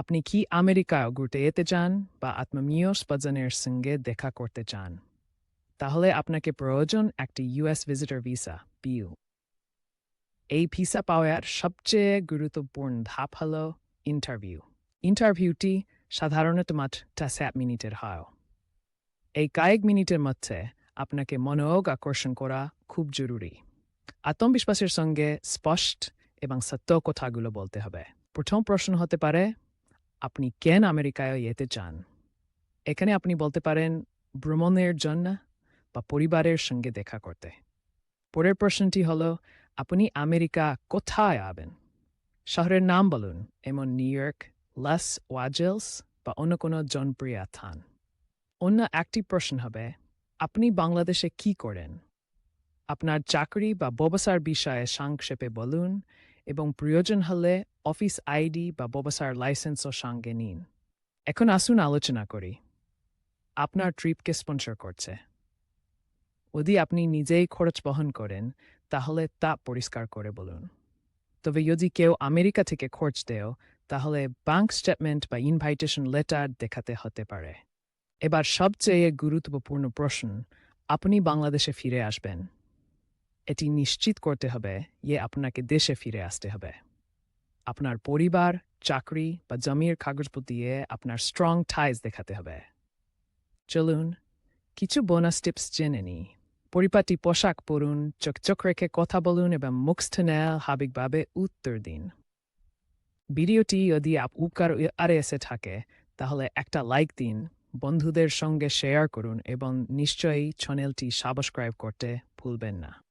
আপনি কি আমেরিকায় ঘুরতে যেতে চান বা আত্মীয় স্বজনের সঙ্গে দেখা করতে চান? তাহলে আপনাকে প্রয়োজন একটি ইউএস ভিজিটর ভিসা পিইউ এই ভিসা পাওয়ার সবচেয়ে গুরুত্বপূর্ণ ধাপ হল ইন্টারভিউ ইন্টারভিউটি সাধারণত মাত্র সাত মিনিটের হয়। এই কয়েক মিনিটের মধ্যে আপনাকে মনোযোগ আকর্ষণ করা খুব জরুরি। আত্মবিশ্বাসের সঙ্গে স্পষ্ট এবং সত্য কথাগুলো বলতে হবে। প্রথম প্রশ্ন হতে পারে আপনি কেন আমেরিকায় যেতে চান? এখানে আপনি বলতে পারেন, ভ্রমণের জন্য বা পরিবারের সঙ্গে দেখা করতে। পরের প্রশ্নটি হল, আপনি আমেরিকা কোথায় আবেন? শহরের নাম বলুন, এমন নিউ ইয়র্ক, লাস ওয়াজেলস বা অন্য কোনো জনপ্রিয় স্থান। অন্য একটি প্রশ্ন হবে, আপনি বাংলাদেশে কি করেন? আপনার চাকরি বা ব্যবসার বিষয়ে সংক্ষেপে বলুন এবং প্রয়োজন হলে অফিস আইডি বা ব্যবসার লাইসেন্সও সঙ্গে নিন। এখন আসুন আলোচনা করি। আপনার ট্রিপকে স্পন্সর করছে। যদি আপনি নিজেই খরচ বহন করেন, তাহলে তা পরিষ্কার করে বলুন। তবে যদি কেউ আমেরিকা থেকে খরচ দেও, তাহলে ব্যাঙ্ক স্টেটমেন্ট বা ইনভাইটেশন লেটার দেখাতে হতে পারে। এবার সবচেয়ে গুরুত্বপূর্ণ প্রশ্ন, আপনি বাংলাদেশে ফিরে আসবেন। এটি নিশ্চিত করতে হবে যে আপনাকে দেশে ফিরে আসতে হবে। আপনার পরিবার, চাকরি বা জমির কাগজপত্র দিয়ে আপনার স্ট্রং ঠাইজ দেখাতে হবে। চলুন, কিছু বোনাস টিপস জেনে নিই। পরিপাটি পোশাক পরুন, চকচক রেখে কথা বলুন এবং মুখস্থনে হাবিকভাবে উত্তর দিন। ভিডিওটি যদি উপকার আরে এসে থাকে, তাহলে একটা লাইক দিন, বন্ধুদের সঙ্গে শেয়ার করুন এবং নিশ্চয়ই চ্যানেলটি সাবস্ক্রাইব করতে ভুলবেন না।